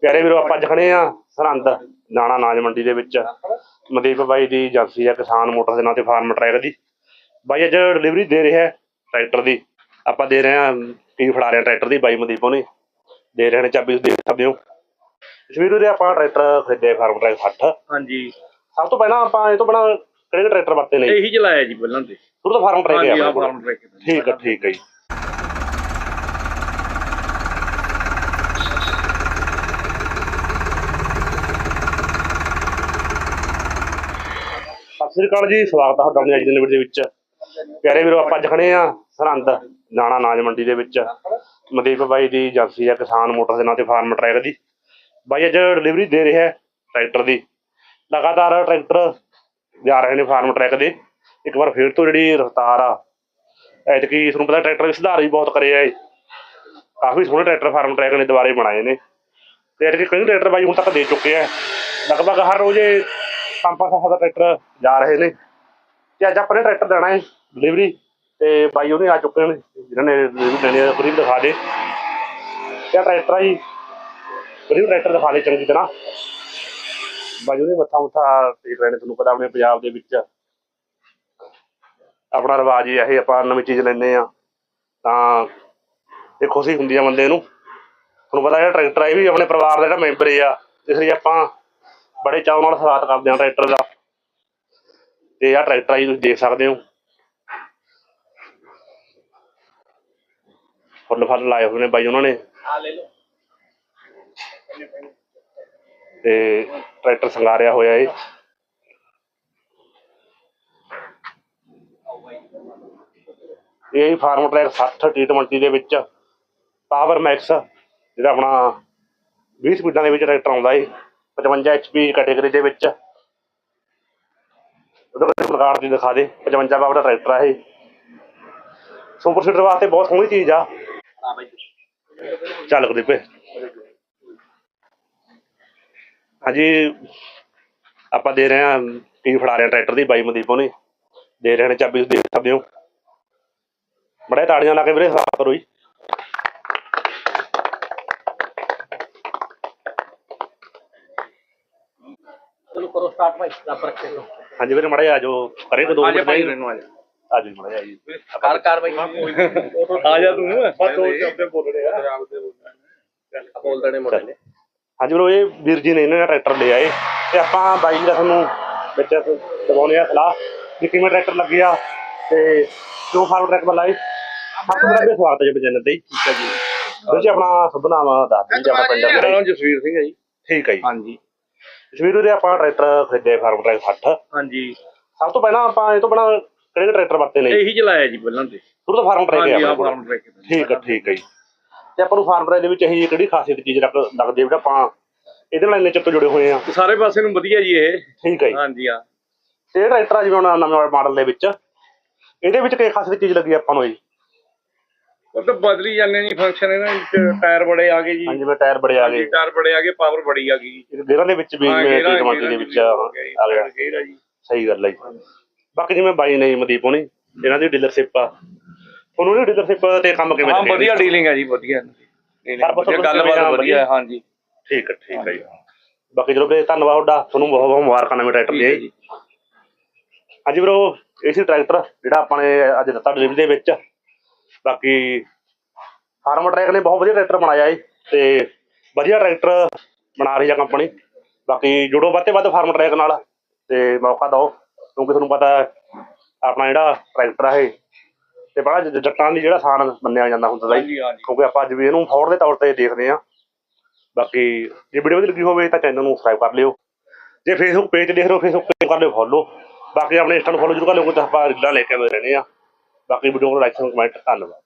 ਪਿਆਰੇ ਵੀਰੋ ਆਪਾਂ ਅੱਜ ਖੜੇ ਆ ਸਰਹੰਦ ਦਾਣਾ ਨਾਜ ਮੰਡੀ ਦੇ ਵਿੱਚ। ਮਨਦੀਪ ਬਾਈ ਦੀ ਏਜੰਸੀ ਆ ਕਿਸਾਨ ਮੋਟਰ ਦੇ ਨਾਂ ਤੇ ਫਾਰਮ ਟਰੈਕ ਦੀ। ਬਾਈ ਅੱਜ ਡਿਲੀਵਰੀ ਦੇ ਰਿਹਾ ਟਰੈਕਟਰ ਦੀ। ਆਪਾਂ ਦੇ ਰਹੇ ਹਾਂ ਕੀ ਫੜਾ ਰਹੇ ਟਰੈਕਟਰ ਦੀ ਬਾਈ ਮਨਦੀਪ ਉਹਨੇ ਦੇ ਰਹੇ ਨੇ ਚਾਬੀ ਦੇਖ ਸਕਦੇ ਹੋ। ਇਸ ਵੀਰੋ ਦੇ ਆਪਾਂ ਟਰੈਕਟਰ ਖਰੀਦੇ ਫਾਰਮ ਟਰੈਕ 60 ਹਾਂਜੀ। ਸਭ ਤੋਂ ਪਹਿਲਾਂ ਆਪਾਂ ਇਹ ਤੋਂ ਬਣਾ ਕਿਹੜੇ ਟਰੈਕਟਰ ਵਰਤੇ ਨੇ? ਇਹੀ ਚਲਾਇਆ ਜੀ ਪਹਿਲਾਂ ਤੇ। ਸ਼ੁਰੂ ਤੋਂ ਫਾਰਮ ਟਰੈਕ ਆ। ਫਾਰਮ ਟਰੈਕ ਠੀਕ ਹੈ ਠੀਕ ਹੈ ਜੀ। ਸਤਿ ਸ੍ਰੀ ਅਕਾਲ ਜੀ, ਸਵਾਗਤ ਹੈ ਤੁਹਾਡਾ ਆਪਣੇ ਅੱਜ ਦੇ ਨਿਵੜ ਦੇ ਵਿੱਚ। ਪਿਆਰੇ ਵੀਰੋ, ਆਪਾਂ ਅੱਜ ਖੜੇ ਆ ਸਰਹੰਦ ਦਾਣਾ ਨਾਜ ਮੰਡੀ ਦੇ ਵਿੱਚ। ਮਨਦੀਪ ਬਾਈ ਦੀ ਏਜੰਸੀ ਆ, ਕਿਸਾਨ ਮੋਟਰ ਦੇ ਨਾਂ ਤੇ ਫਾਰਮ ਟਰੈਕ ਦੀ। ਬਾਈ, ਅੱਜ ਡਿਲੀਵਰੀ ਦੇ ਰਿਹਾ ਟਰੈਕਟਰ ਦੀ। ਲਗਾਤਾਰ ਟਰੈਕਟਰ ਜਾ ਰਹੇ ਨੇ ਫਾਰਮ ਟਰੈਕ ਦੇ। ਇੱਕ ਵਾਰ ਫੇਰ ਤੋਂ ਜਿਹੜੀ ਰਫਤਾਰ ਆ, ਐਤਕੀ ਤੁਹਾਨੂੰ ਪਤਾ ਟਰੈਕਟਰ ਦੇ ਸੁਧਾਰ ਵੀ ਬਹੁਤ ਕਰਿਆ ਏ। ਕਾਫੀ ਸੋਹਣੇ ਟਰੈਕਟਰ ਫਾਰਮ ਟਰੈਕ ਨੇ, ਦੁਬਾਰੇ ਬਣਾਏ ਨੇ। ਤੇ ਐਤਕੀ ਕਈ ਟਰੈਕਟਰ ਬਾਈ ਹੁਣ ਤੱਕ ਦੇ ਚੁੱਕੇ ਆ। ਲਗਭਗ ਹਰ ਰੋਜ਼ ਇਹ ਪੰਜ ਪੰਜ ਟਰੈਕਟਰ ਜਾ ਰਹੇ ਨੇ ਤੇ ਅੱਜ ਆਪਣੇ ਟਰੈਕਟਰ ਦੇਣਾ ਹੈ ਡਿਲੀਵਰੀ ਤੇ ਬਾਈ ਉਹਨੇ ਆ ਚੁੱਕੇ ਨੇ ਜਿਨ੍ਹਾਂ ਨੇ ਡਿਲੀਵਰੀ ਦੇਣੀ ਹੈ ਕਰੀਬ ਦਿਖਾ ਦੇ। ਇਹ ਟਰੈਕਟਰ ਆ ਜੀ ਕਰੀਬ ਟਰੈਕਟਰ ਦਿਖਾ ਦੇ ਚੰਗੀ ਤਰ੍ਹਾਂ। ਬਾਈ ਉਹਨੇ ਮੱਥਾ ਮੁੱਥਾ ਟੇਕ ਰਹੇ ਨੇ ਤੁਹਾਨੂੰ ਪਤਾ ਆਪਣੇ ਪੰਜਾਬ ਦੇ ਵਿੱਚ ਆਪਣਾ ਰਿਵਾਜ ਹੀ ਇਹ ਆਪਾਂ ਨਵੀਂ ਚੀਜ਼ ਲੈਂਦੇ ਆ ਤਾਂ ਇਹ ਖੁਸ਼ੀ ਹੁੰਦੀ ਆ ਬੰਦੇ ਨੂੰ। ਤੁਹਾਨੂੰ ਪਤਾ ਜਿਹੜਾ ਟਰੈਕਟਰ ਆ, ਇਹ ਵੀ ਆਪਣੇ ਪਰਿਵਾਰ ਦਾ ਜਿਹੜਾ ਮੈਂਬਰ ਹੀ ਆ, ਇਸ ਲਈ ਆਪਾਂ ਬੜੇ ਚਾਅ ਨਾਲ ਸਵਾਗਤ ਕਰਦੇ ਆ ਟਰੈਕਟਰ ਦਾ। ਤੇ ਆਹ ਟਰੈਕਟਰ ਆ ਜੀ ਤੁਸੀਂ ਦੇਖ ਸਕਦੇ ਹੋ। ਫੁੱਲ ਫੱਲ ਲਾਏ ਹੋਏ ਨੇ ਬਾਈ ਉਹਨਾਂ ਨੇ। ਆ ਲੈ ਲਓ। ਤੇ ਟਰੈਕਟਰ ਸੰਗਾਰਿਆ ਹੋਇਆ ਏ। ਇਹ ਫਾਰਮ ਟਰੈਕ 60 T20 ਦੇ ਵਿੱਚ ਪਾਵਰ ਮੈਕਸ ਜਿਹੜਾ ਆਪਣਾ 20 ਸਪੀਡਾਂ ਦੇ ਵਿੱਚ ਟਰੈਕਟਰ ਆਉਂਦਾ ਏ। 55 HP ਕੈਟਾਗਰੀ ਦੇ ਵਿੱਚ। ਉਹਦਾ ਰਿਕਾਰਡ ਦੀ ਦਿਖਾ ਦੇ 55 ਪਾਵਰ ਦਾ ਟਰੈਕਟਰ ਆ ਇਹ। ਸੁਪਰ ਸੀਡਰ ਵਾਸਤੇ ਬਹੁਤ ਸੋਹਣੀ ਚੀਜ਼ ਆ। ਆ ਬਾਈ ਚੱਲ ਕਦੇ ਪੇ ਹਾਂਜੀ, ਆਪਾਂ ਦੇ ਰਹੇ ਹਾਂ ਟੀ ਫੜਾ ਰਹੇ ਹਾਂ ਟਰੈਕਟਰ ਦੀ, ਬਾਈ ਮਨਦੀਪ ਨੇ ਦੇ ਰਹੇ ਨੇ ਚਾਬੀ ਤੁਸੀਂ ਦੇਖ ਸਕਦੇ ਹੋ। ਬੜੇ ਤਾੜੀਆਂ ਲਾ ਕੇ ਵੀਰੇ ਸਾਫ਼ ਕਰੋ ਜੀ ਚਲੋ ਕਰੋ ਸਟਾਰਟ ਭਾਈ ਰੱਬ ਰੱਖੇ ਲੋ ਹਾਂਜੀ ਵੀਰੇ ਮੜੇ ਆ ਜਾਓ ਦੋ ਆ ਜਾ ਮਿੰਟ ਭਾਈ। ਨਹੀਂ ਮੈਨੂੰ ਆ ਜਾ। ਆ ਜਾਓ ਮੜੇ ਆ ਜੀ ਕਰ ਕਰ ਭਾਈ। ਆ ਜਾ ਤੂੰ ਬਸ ਦੋ ਸ਼ਬਦ ਬੋਲਣੇ। ਆ ਬੋਲ ਦੇਣੇ ਮੋੜੇ ਨੇ ਹਾਂਜੀ ਵੀਰੋ ਇਹ ਵੀਰ ਜੀ ਨੇ ਇਹਨਾਂ ਦਾ ਟਰੈਕਟਰ ਲਿਆ ਏ। ਤੇ ਆਪਾਂ ਬਾਈ ਜੀ ਦਾ ਤੁਹਾਨੂੰ ਵਿੱਚ ਦਵਾਉਣੇ ਆ ਸਲਾਹ। ਕਿ ਕਿਵੇਂ ਟਰੈਕਟਰ ਲੱਗਿਆ ਤੇ ਕਿਉਂ ਫਾਰਮ ਟਰੈਕ ਬਲਾਈ ਸਭ ਤੋਂ ਪਹਿਲਾਂ ਸਵਾਗਤ ਹੈ ਜੀ ਚੈਨਲ ਤੇ। ਠੀਕ ਹੈ ਜੀ। ਵੀਰ ਜੀ ਆਪਣਾ ਸ਼ੁਭ ਨਾਮ ਦੱਸ ਦਿਓ ਜੀ ਆਪਣਾ ਪਿੰਡ ਜੀ? ਜਸਵੀਰ ਸਿੰਘ ਹੈ ਜੀ। ਠੀਕ ਹੈ ਜੀ। ਹਾਂਜੀ। ਜਸਵੀਰ ਦੇ ਆਪਾਂ ਟਰੈਕਟਰ ਖਰੀਦੇ ਫਾਰਮ ਟਰੈਕ 60 ਹਾਂਜੀ। ਸਭ ਤੋਂ ਪਹਿਲਾਂ ਆਪਾਂ ਇਹ ਤੋਂ ਬਣਾ ਕਿਹੜੇ ਟਰੈਕਟਰ ਵਰਤੇ ਨੇ? ਇਹੀ ਚਲਾਇਆ ਜੀ ਪਹਿਲਾਂ ਤੇ। ਸ਼ੁਰੂ ਤੋਂ ਫਾਰਮ ਟਰੈਕ ਹਾਂਜੀ ਹੈ ਆਪਣੇ ਕੋਲ। ਫਾਰਮ ਟਰੈਕ ਠੀਕ ਹੈ ਠੀਕ ਹੈ ਜੀ। ਤੇ ਆਪਾਂ ਨੂੰ ਫਾਰਮ ਟਰੈਕ ਦੇ ਵਿੱਚ ਇਹੀ ਕਿਹੜੀ ਖਾਸੀਅਤ ਚੀਜ਼ ਰੱਖ ਲੱਗਦੀ ਹੈ ਵੀ ਆਪਾਂ ਇਹਦੇ ਨਾਲ ਇੰਨੇ ਚਿਰ ਤੋਂ ਜੁੜੇ ਹੋਏ ਆ? ਸਾਰੇ ਪਾਸੇ ਨੂੰ ਵਧੀਆ ਜੀ ਇਹ। ਠੀਕ ਹੈ ਜੀ। ਹਾਂਜੀ ਆ ਤੇ ਇਹ ਟਰੈਕਟਰ ਆ ਜਿਵੇਂ ਹੁਣ ਨਵੇਂ ਮਾਡਲ ਦੇ ਵਿੱਚ। ਇਹਦੇ ਵਿੱਚ ਕੀ ਖਾਸੀਅਤ ਚੀਜ਼ ਲੱਗੀ ਆਪਾਂ ਨੂੰ ਜੀ? ਉਹ ਤਾਂ ਬਦਲੀ ਜਾਂਦੇ ਜੀ ਫੰਕਸ਼ਨ ਇਹਨਾਂ ਵਿੱਚ ਟਾਇਰ ਬੜੇ ਆ ਗਏ ਜੀ। ਹਾਂਜੀ ਜਿਵੇਂ ਟਾਇਰ ਬੜੇ ਆ ਗਏ। ਟਾਇਰ ਬੜੇ ਆ ਗਏ ਪਾਵਰ ਬੜੀ ਆ ਗਈ। ਗੇਰਾਂ ਦੇ ਵਿੱਚ ਵੀ T20 ਦੇ ਵਿੱਚ ਆ ਗਿਆ ਗੇਅਰ ਆ ਜੀ। ਸਹੀ ਗੱਲ ਹੈ ਜੀ। ਬਾਕੀ ਜਿਵੇਂ ਬਾਈ ਨੇ ਜੀ ਮਨਦੀਪ ਹੋਣੀ ਇਹਨਾਂ ਦੀ ਡੀਲਰਸ਼ਿਪ ਆ। ਤੁਹਾਨੂੰ ਇਹ ਡੀਲਰਸ਼ਿਪ ਤੇ ਕੰਮ ਕਿਵੇਂ ਹਾਂ ਵਧੀਆ ਜੀ? ਡੀਲਿੰਗ ਹੈ ਜੀ ਵਧੀਆ ਗੱਲਬਾਤ ਵਧੀਆ, ਹਾਂਜੀ। ਠੀਕ ਹੈ ਠੀਕ ਹੈ ਜੀ। ਬਾਕੀ ਚਲੋ ਵੀਰੇ ਧੰਨਵਾਦ ਤੁਹਾਡਾ। ਤੁਹਾਨੂੰ ਬਹੁਤ ਬਹੁਤ ਮੁਬਾਰਕਾਂ ਨਵੇਂ ਟਰੈਕਟਰ ਦੇ। ਜੀ। ਹਾਂਜੀ ਵੀਰੋ ਇਹ ਸੀ ਟਰੈਕਟਰ ਜਿਹੜਾ ਆਪਾਂ ਨੇ ਅੱਜ ਦਿੱਤਾ ਡਿਲੀਵਰੀ ਦੇ ਵਿੱਚ। ਬਾਕੀ ਫਾਰਮ ਟਰੈਕ ਨੇ ਬਹੁਤ ਵਧੀਆ ਟਰੈਕਟਰ ਬਣਾਇਆ ਏ ਤੇ ਵਧੀਆ ਟਰੈਕਟਰ ਬਣਾ ਰਹੀ ਆ ਕੰਪਨੀ ਬਾਕੀ ਜੁੜੋ ਵੱਧ ਤੇ ਵੱਧ ਫਾਰਮ ਟਰੈਕ ਨਾਲ ਤੇ ਮੌਕਾ ਦਿਓ ਕਿਉਂਕਿ ਤੁਹਾਨੂੰ ਪਤਾ ਹੈ, ਆਪਣਾ ਜਿਹੜਾ ਟਰੈਕਟਰ ਇਹ ਤੇ ਬੜਾ ਜੱਟਾਂ ਦੀ ਜਿਹੜਾ ਸਾਨ ਮੰਨਿਆ ਜਾਂਦਾ ਹੁੰਦਾ ਦਾ ਕਿਉਂਕਿ ਆਪਾਂ ਅੱਜ ਵੀ ਇਹਨੂੰ ਫੌੜ ਦੇ ਤੌਰ ਤੇ ਦੇਖਦੇ ਆ। ਬਾਕੀ ਜੇ ਵੀਡੀਓ ਵਧੀਆ ਲੱਗੀ ਹੋਵੇ ਤਾਂ ਚੈਨਲ ਨੂੰ ਸਬਸਕ੍ਰਾਈਬ ਕਰ ਲਿਓ। ਜੇ ਫੇਸਬੁੱਕ ਪੇਜ ਦੇਖ ਰਹੇ ਹੋ ਫੇਸਬੁੱਕ ਪੇਜ ਕਰ ਲਿਓ ਫੋਲੋ ਬਾਕੀ ਆਪਣੇ ਇੰਸਟਾ ਨੂੰ ਫੋਲੋ ਜ਼ਰੂਰ ਕਰ ਲਿਓ ਕਿਉਂਕਿ ਆਪਾਂ ਰੀਲਾਂ ਲੈ ਕੇ ਆਉਂਦੇ ਰਹਿੰਦੇ ਆ। ਬਾਕੀ ਵੀਡੀਓ ਨੂੰ ਲਾਈਕ ਕਮੈਂਟ ਧੰਨਵਾਦ